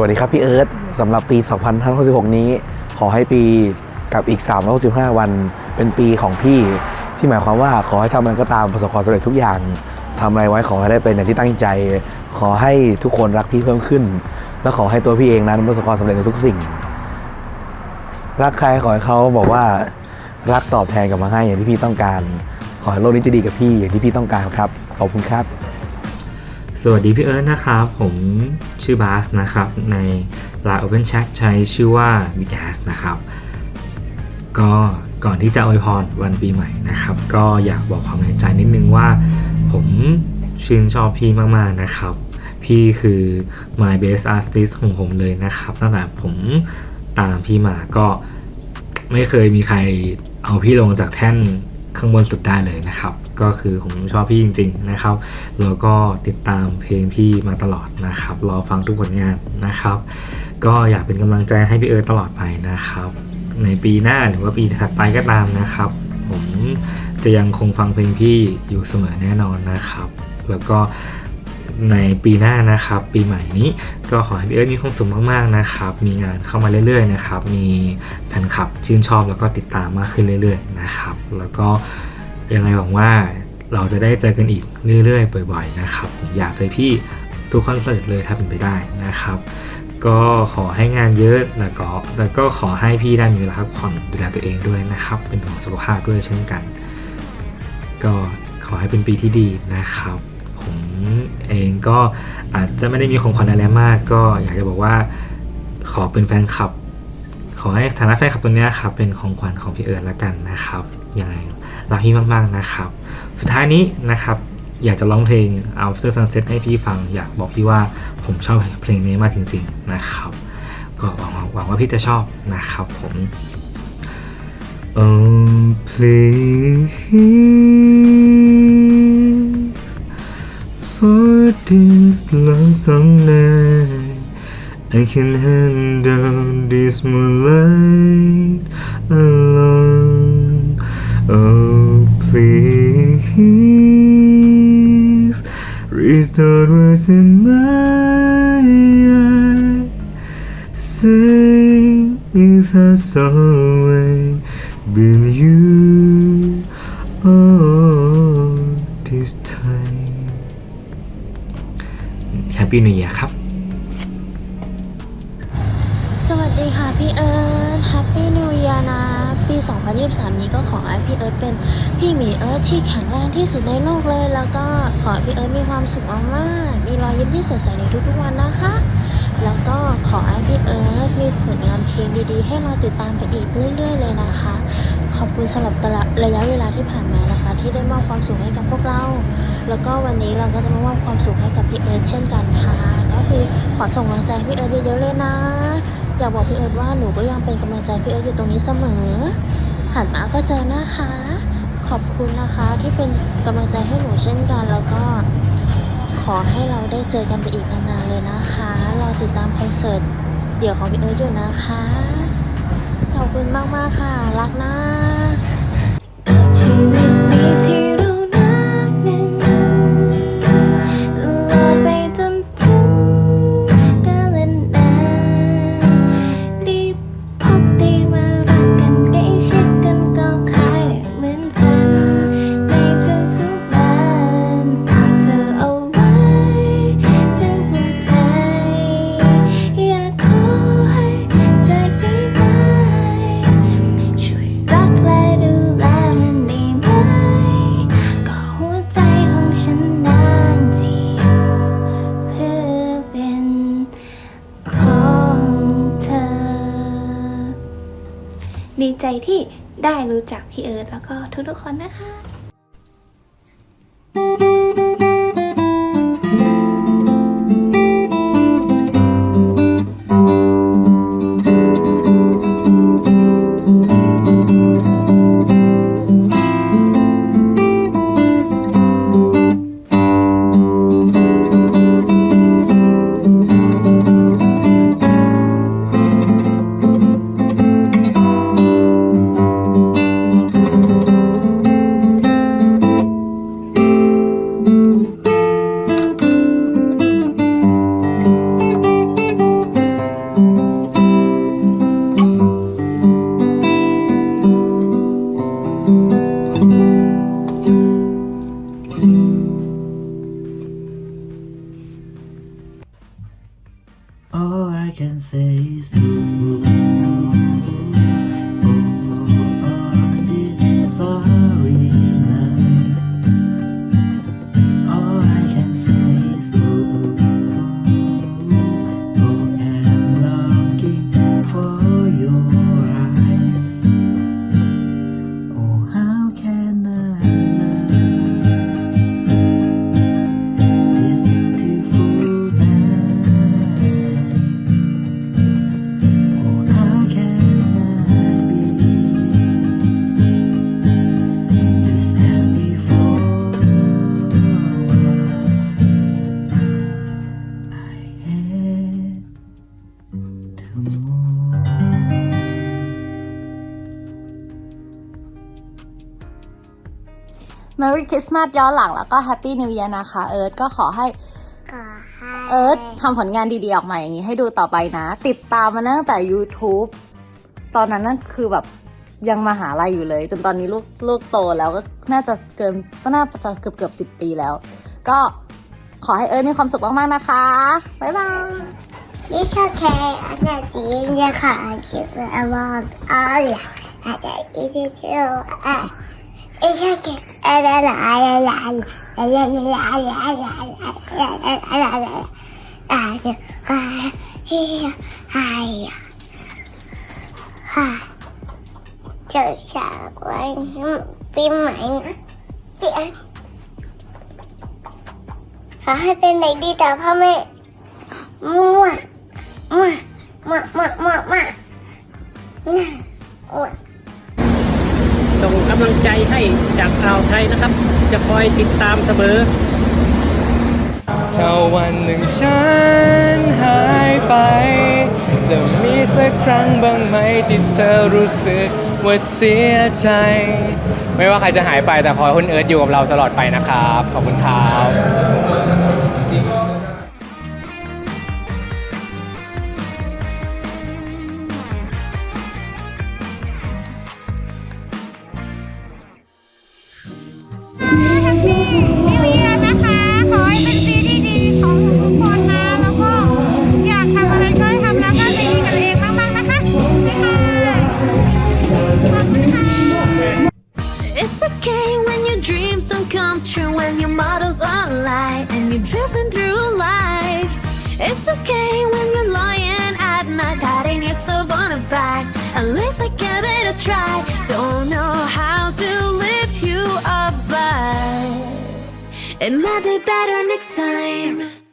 วัสดีครับพี่เอิร์ธสำหรับปี 2566 นี้ ขอให้ปีกับอีก 365 วันเป็นปีของพี่ ที่หมายความว่าขอให้ทำอะไรก็ตามประสบความสำเร็จทุกอย่างทำอะไรไว้ขอให้ได้เป็นอย่างที่ตั้งใจ ขอให้ทุกคนรักพี่เพิ่มขึ้น และขอให้ตัวพี่เองนั้นประสบความสำเร็จในทุกสิ่ง รักใครขอให้เขาบอกว่ารักตอบแทนกลับมาให้อย่างที่พี่ต้องการ ขอให้โลกนี้จะดีกับพี่อย่างที่พี่ต้องการครับขอบคุณครับ สวัสดีพี่เอิร์ธนะครับ ผมชื่อบาสนะครับ ใน Line Open Chat ใช้ชื่อว่า b i g a s นะครับ ก็ก่อนที่จะอวยพรวันปีใหม่นะครับ ก็อยากบอกความในใจนิดนึงว่า ผมชื่นชอบพี่มากๆนะครับ พี่คือ my best artist ของผมเลยนะครับ ตั้งแต่ผมตามพี่มาก็ไม่เคยมีใครเอาพี่ลงจากแท่น ข้างบนสุดได้เลยนะครับ ก็คือผมชอบพี่จริง ๆนะครับ แล้วก็ติดตามเพลงพี่มาตลอดนะครับ รอฟังทุกผลงานนะครับ ก็อยากเป็นกำลังใจให้พี่เอิร์ธตลอดไปนะครับ ในปีหน้าหรือว่าปีถัดไปก็ตามนะครับ ผมจะยังคงฟังเพลงพี่อยู่เสมอแน่นอนนะครับ แล้วก็ ในปีหน้านะครับปีใหม่นี้ก็ขอให้พี่เอิร์ธมีความสุขมากๆนะครับมีงานเข้ามาเรื่อยๆนะครับมีแฟนคลับชื่นชอบแล้วก็ติดตามมากขึ้นเรื่อยๆนะครับแล้วก็ยังไงหวังว่าเราจะได้เจอกันอีกเรื่อยๆ บ่อยๆนะครับอยากเจอพี่ทุกคอนเสิร์ตเลยถ้าเป็นไปได้นะครับก็ขอให้งานเยอะแล้วก็แล้วก็ขอให้พี่ได้มีเวลาพักผ่อนดูแลตัวเองด้วยนะครับ เป็นห่วงสุขภาพด้วยเช่นกัน ก็ขอให้เป็นปีที่ดีนะครับ เองก็อาจจะไม่ได้มีของขวัญอะไรมาก ก็อยากจะบอกว่าขอเป็นแฟนคลับ ขอให้ฐานะแฟนคลับตัวนี้ครับเป็นของขวัญของพี่เอิร์ธละกันนะครับยังไงรักพี่มากๆนะครับ สุดท้ายนี้นะครับ อยากจะร้องเพลง After Sunset ให้พี่ฟัง อยากบอกพี่ว่าผมชอบเพลงนี้มากจริง ๆนะครับ ก็หวังว่าหวังว่าพี่จะชอบนะครับผม Oh please for this lonesome night I can handle this moonlight alone. Oh please Restore what's in my eye Sing is a song been you all Happy New Year ครับ สวัสดีค่ะพี่เอิร์ธ Happy New Year นะ ปี 2023 นี้ก็ขอให้พี่เอิร์ธเป็นพี่หมีเอิร์ธที่แข็งแรงที่สุดในโลกเลย แล้วก็ขอให้พี่เอิร์ธมีความสุขมากๆมีรอยยิ้มที่สดใสในทุกๆวันนะคะ แล้วก็ขอให้พี่เอิร์ธมีผลงานเพลงดีๆ ให้เราติดตามไปอีกเรื่อย ๆ เลยนะคะ ขอบคุณสำหรับตลอดระยะเวลาที่ผ่านมานะคะ ที่ได้มอบความสุขให้กับพวกเรา แล้วก็วันนี้เราก็จะมามอบความสุขให้กับพี่เอิร์ธเช่นกันค่ะ ก็คือขอส่งกำลังใจให้พี่เอิร์ธเยอะๆเลยนะ อยากบอกพี่เอิร์ธว่าหนูก็ยังเป็นกำลังใจพี่เอิร์ธอยู่ตรงนี้เสมอ หันมาก็เจอนะคะ ขอบคุณนะคะที่เป็นกำลังใจให้หนูเช่นกัน แล้วก็ขอให้เราได้เจอกันไปอีกนานๆเลยนะคะรอติดตามคอนเสิร์ตเดี่ยวของพี่เอิร์ธอยู่นะคะขอบคุณมากๆค่ะ รักนะชีวิตนี้ที่ ดีใจที่ได้รู้จักพี่เอิร์ธแล้วก็ทุกๆคนนะคะ Merry Christmas ย้อนหลังแล้วก็ Happy New Year นะคะ เอิร์ธก็ขอให้ขอให้เอิร์ธทำผลงานดีๆออกมาอย่างนี้ให้ดูต่อไปนะ ติดตามมาตั้งแต่ YouTube ตอนนั้นนั่นคือแบบยังมาหาลัยอยู่เลย จนตอนนี้ลูกลูกโตแล้วก็น่าจะเกินก็น่าจะเกือบเกือบสิบปีแล้ว ก็ขอให้เอิร์ธมีความสุขมากๆนะคะ บ๊ายบายนี่ชอบแคร์อันนี้เนี่ยค่ะอันนี้เป็นอัลบั้มอ๋อเหรออันนี้ที่เที่ยวอะ trời xả của anh phim mạnh chị anh có hai bên này đi tập không mẹ mua mua mua mua mua. Mua. Mua. ส่งกำลังใจให้จากอ่าวไทยนะครับ จะคอยติดตามเสมอถ้าวันหนึ่งฉันหายไป จะมีสักครั้งบ้างไหมที่เธอรู้สึกว่าเสียใจ ไม่ว่าใครจะหายไปแต่ขอให้คุณเอิร์ธอยู่กับเราตลอดไปนะครับ ขอบคุณครับ At least I gave it a try. Don't know how to lift you up, but it might be better next time.